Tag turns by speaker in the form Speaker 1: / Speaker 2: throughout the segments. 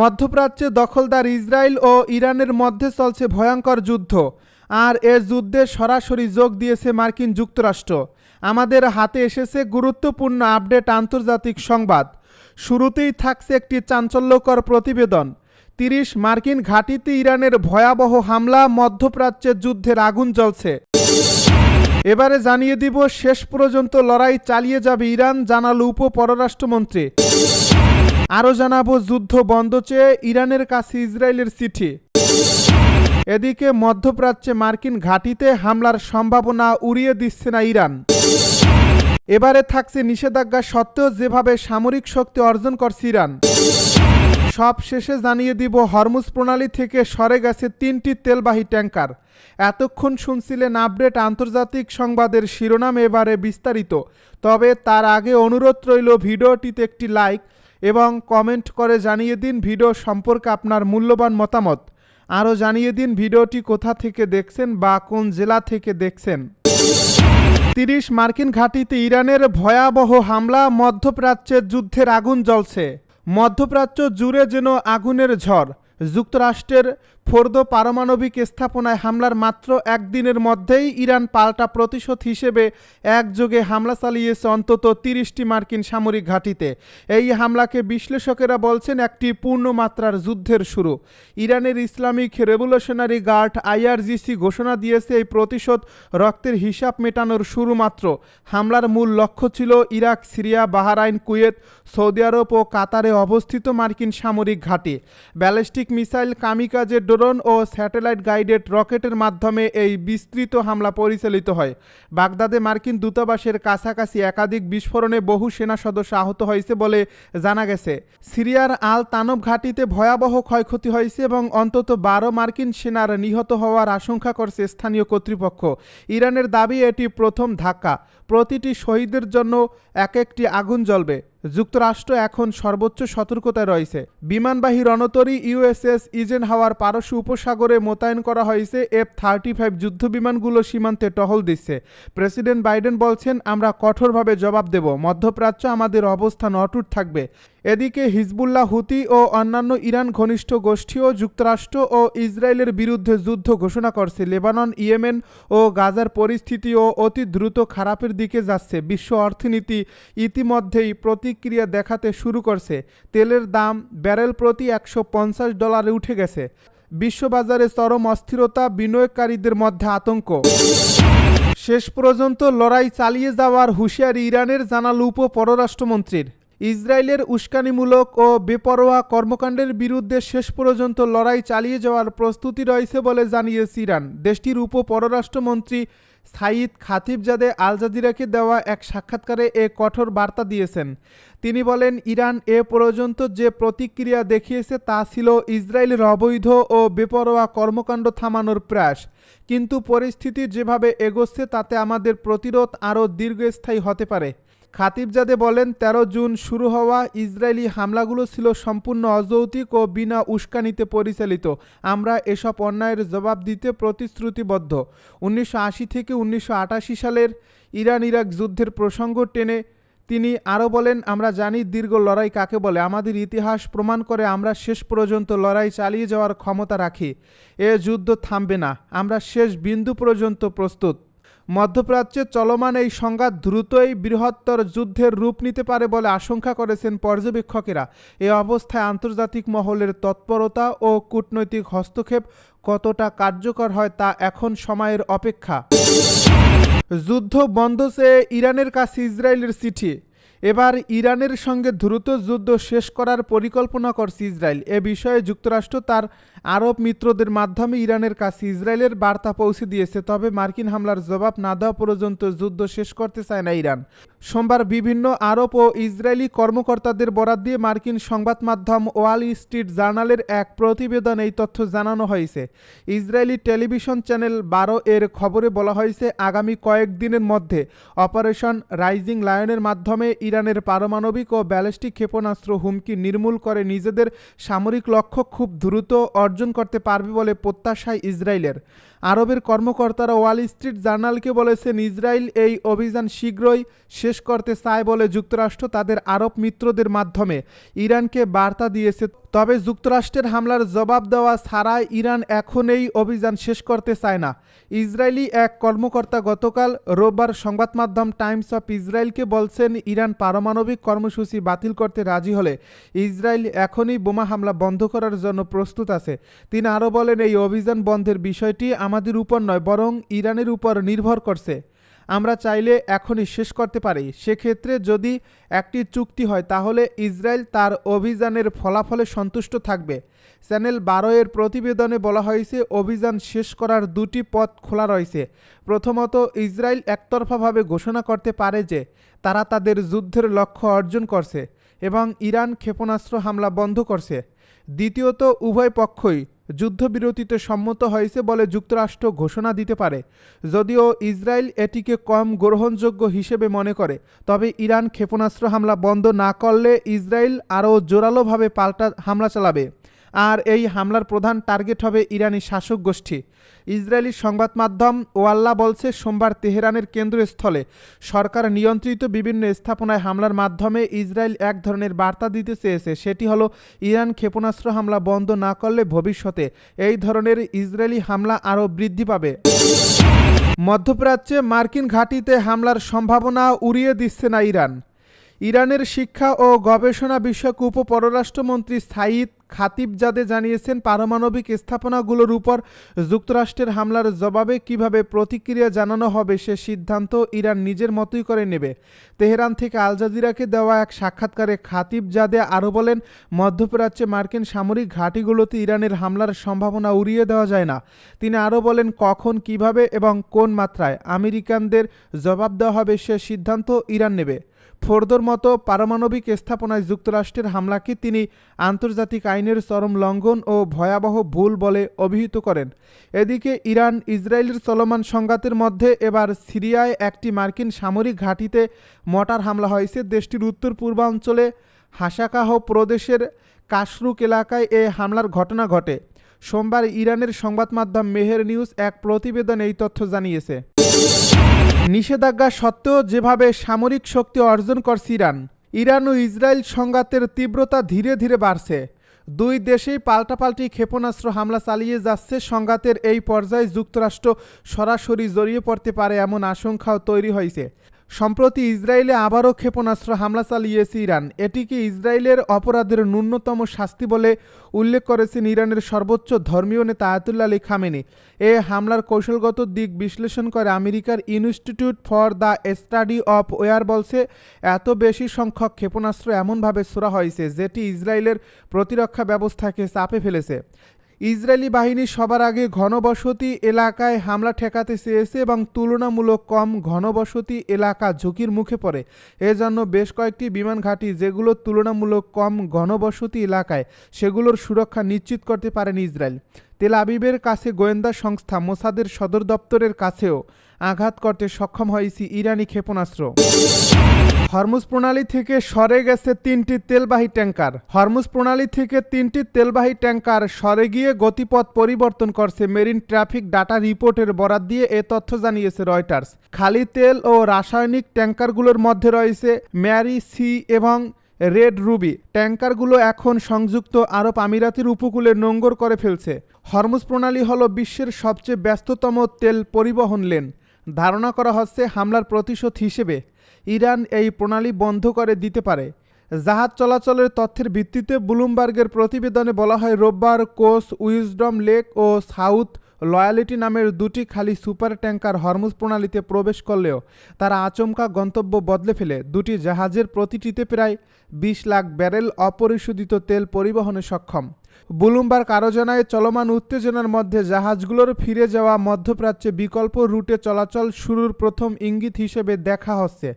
Speaker 1: মধ্যপ্রাচ্যে দখলদার ইসরায়েল ও ইরানের মধ্যে চলছে ভয়ঙ্কর যুদ্ধ। আর এ যুদ্ধে সরাসরি যোগ দিয়েছে মার্কিন যুক্তরাষ্ট্র। আমাদের হাতে এসেছে গুরুত্বপূর্ণ আপডেট আন্তর্জাতিক সংবাদ। শুরুতেই থাকছে একটি চাঞ্চল্যকর প্রতিবেদন। তিরিশ মার্কিন ঘাঁটিতে ইরানের ভয়াবহ হামলা মধ্যপ্রাচ্যের যুদ্ধের আগুন জ্বলছে। এবারে জানিয়ে দিব, শেষ পর্যন্ত লড়াই চালিয়ে যাবে ইরান, জানাল উপ পররাষ্ট্রমন্ত্রী আরও জানাব, যুদ্ধ বন্ধ চেয়ে ইরানের কাছে ইসরায়েলের চিঠি। এদিকে মধ্যপ্রাচ্যে মার্কিন ঘাঁটিতে হামলার সম্ভাবনা উড়িয়ে দিচ্ছে না ইরান। এবারে থাকছে নিষেধাজ্ঞা সত্ত্বেও যেভাবে সামরিক শক্তি অর্জন করছে ইরান। সব শেষে জানিয়ে দিব, হরমুজ প্রণালী থেকে সরে গেছে তিনটি তেলবাহী ট্যাঙ্কার এতক্ষণ শুনছিলেন আপডেট আন্তর্জাতিক সংবাদের শিরোনাম এবারে বিস্তারিত। তবে তার আগে অনুরোধ রইল, ভিডিওটিতে একটি লাইক এবং কমেন্ট করে জানিয়ে দিন ভিডিও সম্পর্কে আপনার মূল্যবান মতামত। আরও জানিয়ে দিন ভিডিওটি কোথা থেকে দেখছেন বা কোন জেলা থেকে দেখছেন। তিরিশ মার্কিন ঘাঁটিতে ইরানের ভয়াবহ হামলা মধ্যপ্রাচ্যের যুদ্ধের আগুন জ্বলছে। মধ্যপ্রাচ্য জুড়ে যেন আগুনের ঝড়। যুক্তরাষ্ট্রের ফোর্দ পারমাণবিক স্থাপনায় হামলার মাত্র একদিনের মধ্যেই ইরান পাল্টা প্রতিশোধ হিসেবে একযোগে হামলা চালিয়েছে অন্তত তিরিশটি মার্কিন সামরিক ঘাঁটিতে। এই হামলাকে বিশ্লেষকেরা বলছেন একটি পূর্ণমাত্রার যুদ্ধের শুরু। ইরানের ইসলামিক রেভলিউশনারি গার্ড আইআরজিসি ঘোষণা দিয়েছে, এই প্রতিশোধ রক্তের হিসাব মেটানোর শুরু মাত্র হামলার মূল লক্ষ্য ছিল Iraq, Syria, Bahrain, Kuwait, Saudi Arab ও কাতারে অবস্থিত মার্কিন সামরিক ঘাঁটি। ব্যালিস্টিক মিসাইল কামিকাজের ড্রোন ও স্যাটেলাইট গাইডেড রকেটের মাধ্যমে এই বিস্তৃত হামলা পরিচালিত হয়। বাগদাদে মার্কিন দূতাবাসের কাছাকাছি একাধিক বিস্ফোরণে বহু সেনা সদস্য আহত হয়েছে বলে জানা গেছে। সিরিয়ার আল তানব ঘাঁটিতে ভয়াবহ ক্ষয়ক্ষতি হয়েছে এবং অন্তত বারো মার্কিন সেনার নিহত হওয়ার আশঙ্কা করছে স্থানীয় কর্তৃপক্ষ। ইরানের দাবি, এটি প্রথম ধাক্কা। প্রতিটি শহীদের জন্য এক একটি আগুন জ্বলবে। যুক্তরাষ্ট্র এখন সর্বোচ্চ সতর্কতায় রয়েছে। বিমানবাহী রণতরী ইউএসএস ইজেন হাওয়ার পারস্য উপসাগরে মোতায়েন করা হয়েছে। এফ থার্টি ফাইভ যুদ্ধবিমানগুলো সীমান্তে টহল দিচ্ছে। প্রেসিডেন্ট বাইডেন বলছেন, আমরা কঠোরভাবে জবাব দেব। মধ্যপ্রাচ্য আমাদের অবস্থান অটুট থাকবে। এদিকে হিজবুল্লাহ, হুতি ও অন্যান্য ইরান ঘনিষ্ঠ গোষ্ঠীও যুক্তরাষ্ট্র ও ইসরায়েলের বিরুদ্ধে যুদ্ধ ঘোষণা করছে। লেবানন, ইয়েমেন ও গাজার পরিস্থিতিও অতি দ্রুত খারাপের দিকে যাচ্ছে। বিশ্ব অর্থনীতি ইতিমধ্যেই প্রতিক্রিয়া দেখাতে শুরু করছে। তেলের দাম ব্যারেল প্রতি একশো পঞ্চাশ ডলারে উঠে গেছে। বিশ্ববাজারে চরম অস্থিরতা, বিনিয়োগকারীদের মধ্যে আতঙ্ক। শেষ পর্যন্ত লড়াই চালিয়ে যাওয়ার হুঁশিয়ারি ইরানের জানাল উপ পররাষ্ট্রমন্ত্রীর ইসরায়েলের উস্কানিমূলক ও বেপরোয়া কর্মকাণ্ডের বিরুদ্ধে শেষ পর্যন্ত লড়াই চালিয়ে যাওয়ার প্রস্তুতি রয়েছে বলে জানিয়েছে ইরান। দেশটির উপ পররাষ্ট্রমন্ত্রী সাইদ খাতিবজাদে আল জাজিরাকে দেওয়া এক সাক্ষাৎকারে এ কঠোর বার্তা দিয়েছেন। তিনি বলেন, ইরান এ পর্যন্ত যে প্রতিক্রিয়া দেখিয়েছে তা ছিল ইসরায়েলের অবৈধ ও বেপরোয়া কর্মকাণ্ড থামানোর প্রয়াস। কিন্তু পরিস্থিতি যেভাবে এগোচ্ছে তাতে আমাদের প্রতিরোধ আরও দীর্ঘস্থায়ী হতে পারে। খাতিবজাদে বলেন ১৩ জুন শুরু হওয়া ইসরায়েলি হামলাগুলো ছিল সম্পূর্ণ অযৌক্তিক ও বিনা উস্কানিতে পরিচালিত। আমরা এসব অন্যায়ের জবাব দিতে প্রতিশ্রুতিবদ্ধ। উনিশশো আশি থেকে উনিশশো আটাশি সালের ইরান ইরাক যুদ্ধের প্রসঙ্গ টেনে তিনি আরও বলেন, আমরা জানি দীর্ঘ লড়াই কাকে বলে। আমাদের ইতিহাস প্রমাণ করে আমরা শেষ পর্যন্ত লড়াই চালিয়ে যাওয়ার ক্ষমতা রাখি। এ যুদ্ধ থামবে না। আমরা শেষ বিন্দু পর্যন্ত প্রস্তুত। মধ্যপ্রাচ্যে চলমান এই সংঘাত দ্রুতই বৃহত্তর যুদ্ধের রূপ নিতে পারে বলে আশঙ্কা করেছেন পর্যবেক্ষকেরা। এ অবস্থায় আন্তর্জাতিক মহলের তৎপরতা ও কূটনৈতিক হস্তক্ষেপ কতটা কার্যকর হয় তা এখন সময়ের অপেক্ষা। যুদ্ধ বন্ধ চেয়ে ইরানের কাছে ইসরায়েলের চিঠি। এবার ইরানের সঙ্গে দ্রুত যুদ্ধ শেষ করার পরিকল্পনা করছে ইসরায়েল। এ বিষয়ে যুক্তরাষ্ট্র তার আরব মিত্রদের মাধ্যমে ইরানের কাছে ইসরায়েলের বার্তা পৌঁছে দিয়েছে, তবে মার্কিন হামলার জবাব না দেওয়া পর্যন্ত যুদ্ধ শেষ করতে চায় না ইরান। সোমবার বিভিন্ন আরব ও ইসরায়েলি কর্মকর্তাদের বরাত দিয়ে মার্কিন সংবাদ মাধ্যম ওয়াল স্ট্রিট জার্নালের এক প্রতিবেদন এই তথ্য জানানো হয়েছে। ইসরায়েলি টেলিভিশন চ্যানেল বারো এর খবরে বলা হয়েছে, আগামী কয়েকদিনের মধ্যে অপারেশন রাইজিং লায়নের মাধ্যমে ইরানের পারমাণবিক ও ব্যালিস্টিক ক্ষেপণাস্ত্র হুমকি নির্মূল করে নিজেদের সামরিক লক্ষ্য খুব দ্রুত অর্জন করতে পারবে বলে প্রত্যাশায় ইসরায়েলের। আরবের কর্মকর্তারা ওয়াল স্ট্রিট জার্নালকে বলেছেন, ইসরায়েল এই অভিযান শীঘ্রই শেষ করতে চায় বলে যুক্তরাষ্ট্র তাদের আরব মিত্রদের মাধ্যমে। ইরানকে বার্তা দিয়েছে। তবে যুক্তরাষ্ট্রের হামলার জবাব দেওয়া ছাড়া ইরান এখন এই অভিযান শেষ করতে চায় না। ইসরায়েলি এক কর্মকর্তা গতকাল রোববার সংবাদ মাধ্যম টাইমস অফ ইসরায়েলকে বলছেন, ইরান পারমাণবিক কর্মসূচি বাতিল করতে রাজি হলে ইসরায়েল এখনই বোমা হামলা বন্ধ করার জন্য প্রস্তুত আছে। তিনি আরও বলেন, এই অভিযান বন্ধের বিষয়টি আমাদের উপর নয়, বরং ইরানের উপর নির্ভর করছে। আমরা চাইলে এখনই শেষ করতে পারি। সেক্ষেত্রে যদি একটি চুক্তি হয়, তাহলে ইসরায়েল তার অভিযানের ফলাফলে সন্তুষ্ট থাকবে। চ্যানেল বারো এর প্রতিবেদনে বলা হয়েছে, অভিযান শেষ করার দুটি পথ খোলা রয়েছে। প্রথমত, ইসরায়েল একতরফাভাবে ঘোষণা করতে পারে যে, তারা তাদের যুদ্ধের লক্ষ্য অর্জন করছে এবং ইরান ক্ষেপণাস্ত্র হামলা বন্ধ করছে। দ্বিতীয়ত, উভয় পক্ষই যুদ্ধবিরতিতে সম্মত হয়েছে বলে যুক্তরাষ্ট্র ঘোষণা দিতে পারে। যদিও ইসরায়েল এটিকে কম গ্রহণযোগ্য হিসেবে মনে করে, তবে ইরান ক্ষেপণাস্ত্র হামলা বন্ধ না করলে ইসরায়েল আরও জোরালোভাবে পাল্টা হামলা চালাবে। আর এই হামলার প্রধান টার্গেট হবে ইরানি শাসক গোষ্ঠী। ইসরায়েলি সংবাদ মাধ্যম ওয়াল্লা বলছে, সোমবার তেহরানের কেন্দ্রস্থলে সরকার নিয়ন্ত্রিত বিভিন্ন স্থাপনায় হামলার মাধ্যমে ইসরায়েল এক ধরনের বার্তা দিতে চেয়েছে। সেটি হলো, ইরান ক্ষেপণাস্ত্র হামলা বন্ধ না করলে ভবিষ্যতে এই ধরনের ইসরায়েলি হামলা আরও বৃদ্ধি পাবে। মধ্যপ্রাচ্যে মার্কিন ঘাঁটিতে হামলার সম্ভাবনা উড়িয়ে দিচ্ছে না ইরান। ইরানের শিক্ষা ও গবেষণা বিষয়ক উপ উপপররাষ্ট্রমন্ত্রী সাইদ খাতিবজাদে জানিয়েছেন, পারমাণবিক স্থাপনাগুলোর উপর যুক্তরাষ্ট্রের হামলার জবাবে কীভাবে প্রতিক্রিয়া জানানো হবে সে সিদ্ধান্ত ইরান নিজের মতোই করে নেবে। তেহরান থেকে আল জাজিরাকে দেওয়া এক সাক্ষাৎকারে খাতিবজাদে আরও বলেন, মধ্যপ্রাচ্যে মার্কিন সামরিক ঘাঁটিগুলোতে ইরানের হামলার সম্ভাবনা উড়িয়ে দেওয়া যায় না। তিনি আরও বলেন, কখন, কীভাবে এবং কোন মাত্রায় আমেরিকানদের জবাব দেওয়া হবে সে সিদ্ধান্ত ইরান নেবে। ফোর্দোর মতো পারমাণবিক স্থাপনায় যুক্তরাষ্ট্রের হামলাকে তিনি আন্তর্জাতিক আইনের চরম লঙ্ঘন ও ভয়াবহ ভুল বলে অভিহিত করেন। এদিকে ইরান, ইসরায়েলের চলমান সংঘাতের মধ্যে এবার সিরিয়ায় একটি মার্কিন সামরিক ঘাঁটিতে মটার হামলা হয়েছে। দেশটির উত্তর পূর্বাঞ্চলে হাসাকাহ প্রদেশের কাশরুক এলাকায় এ হামলার ঘটনা ঘটে। সোমবার ইরানের সংবাদ মাধ্যম মেহের নিউজ এক প্রতিবেদন এই তথ্য জানিয়েছে। নিষেধাজ্ঞা সত্ত্বেও যেভাবে সামরিক শক্তি অর্জন করছে ইরান ইরান ও ইসরায়েল সংঘাতের তীব্রতা ধীরে ধীরে বাড়ছে। দুই দেশেই পাল্টাপাল্টি ক্ষেপণাস্ত্র হামলা চালিয়ে যাচ্ছে। সংঘাতের এই পর্যায়ে যুক্তরাষ্ট্র সরাসরি জড়িয়ে পড়তে পারে এমন আশঙ্কাও তৈরি হয়েছে। সম্প্রতি ইসরায়েলে আবারও ক্ষেপণাস্ত্র হামলা চালিয়েছে ইরান। এটিকে ইসরায়েলের অপরাধের ন্যূনতম শাস্তি বলে উল্লেখ করেছেন ইরানের সর্বোচ্চ ধর্মীয় নেতা আয়াতুল্লা আলী খামেনি। এ হামলার কৌশলগত দিক বিশ্লেষণ করে আমেরিকার Institute for the Study of War বলছে, এত বেশি সংখ্যক ক্ষেপণাস্ত্র এমনভাবে ছোড়া হয়েছে যেটি ইসরায়েলের প্রতিরক্ষা ব্যবস্থাকে চাপে ফেলেছে। ইসরায়েলি বাহিনী সবার আগে ঘনবসতি এলাকায় হামলা ঠেকাতে চেয়েছে এবং তুলনামূলক কম ঘনবসতি এলাকা ঝুঁকির মুখে পড়ে। এজন্য বেশ কয়েকটি বিমান ঘাঁটি যেগুলো তুলনামূলক কম ঘনবসতি এলাকায়, সেগুলোর সুরক্ষা নিশ্চিত করতে পারেন ইসরায়েল। তেল আবিবের কাছে গোয়েন্দা সংস্থা মোসাদের সদর দপ্তরের কাছেও আঘাত করতে সক্ষম হয়েছে ইরানি ক্ষেপণাস্ত্র। হরমুজ প্রণালী থেকে সরে গেছে তিনটি তেলবাহী ট্যাঙ্কার। হরমুজ প্রণালী থেকে তিনটি তেলবাহী ট্যাঙ্কার সরে গিয়ে গতিপথ পরিবর্তন করছে মেরিন ট্রাফিক ডাটা রিপোর্টের বরাত দিয়ে এ তথ্য জানিয়েছে রয়টার্স। খালি তেল ও রাসায়নিক ট্যাঙ্কারগুলোর মধ্যে রয়েছে ম্যারি সি এবং রেড রুবি ট্যাঙ্কারগুলো এখন সংযুক্ত আরব আমিরাতের উপকূলে নোঙ্গর করে ফেলছে। হরমুজ প্রণালী হল বিশ্বের সবচেয়ে ব্যস্ততম তেল পরিবহন লেন। ধারণা করা হচ্ছে হামলার প্রতিশোধ হিসেবে ইরান এই প্রণালী বন্ধ করে দিতে পারে। জাহাজ চলাচলের তথ্যের ভিত্তিতে ব্লুমবার্গের প্রতিবেদনে বলা হয়, রোববার কোস, উইজডম লেক ও সাউথ লয়ালিটি নামের দুটি খালি সুপার ট্যাঙ্কার হরমুজ প্রণালীতে প্রবেশ করলেও তারা আচমকা গন্তব্য বদলে ফেলে দুটি জাহাজের প্রতিটিতে প্রায় বিশ লাখ ব্যারেল অপরিশোধিত তেল পরিবহনে সক্ষম। বুলুমবার্গ আরও জানায়, চলমান উত্তেজনার মধ্যে জাহাজগুলোর ফিরে যাওয়া মধ্যপ্রাচ্যে বিকল্প রুটে চলাচল শুরুর প্রথম ইঙ্গিত হিসেবে দেখা হচ্ছে।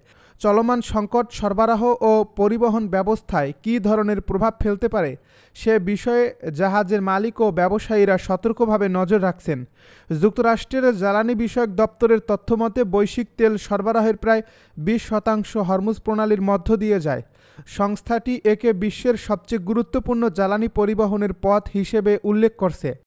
Speaker 1: চলমান সংকট, সরবরাহ ও পরিবহন ব্যবস্থায় কী ধরনের প্রভাব ফেলতে পারে, সে বিষয়ে জাহাজের মালিক ও ব্যবসায়ীরা সতর্কভাবে নজর রাখছেন। যুক্তরাষ্ট্রের জ্বালানি বিষয়ক দপ্তরের তথ্যমতে বৈশ্বিক তেল সরবরাহের প্রায় বিশ শতাংশ হরমুজ প্রণালীর মধ্য দিয়ে যায়। সংস্থাটি একে বিশ্বের সবচেয়ে গুরুত্বপূর্ণ জ্বালানি পরিবহনের পথ হিসেবে উল্লেখ করছে।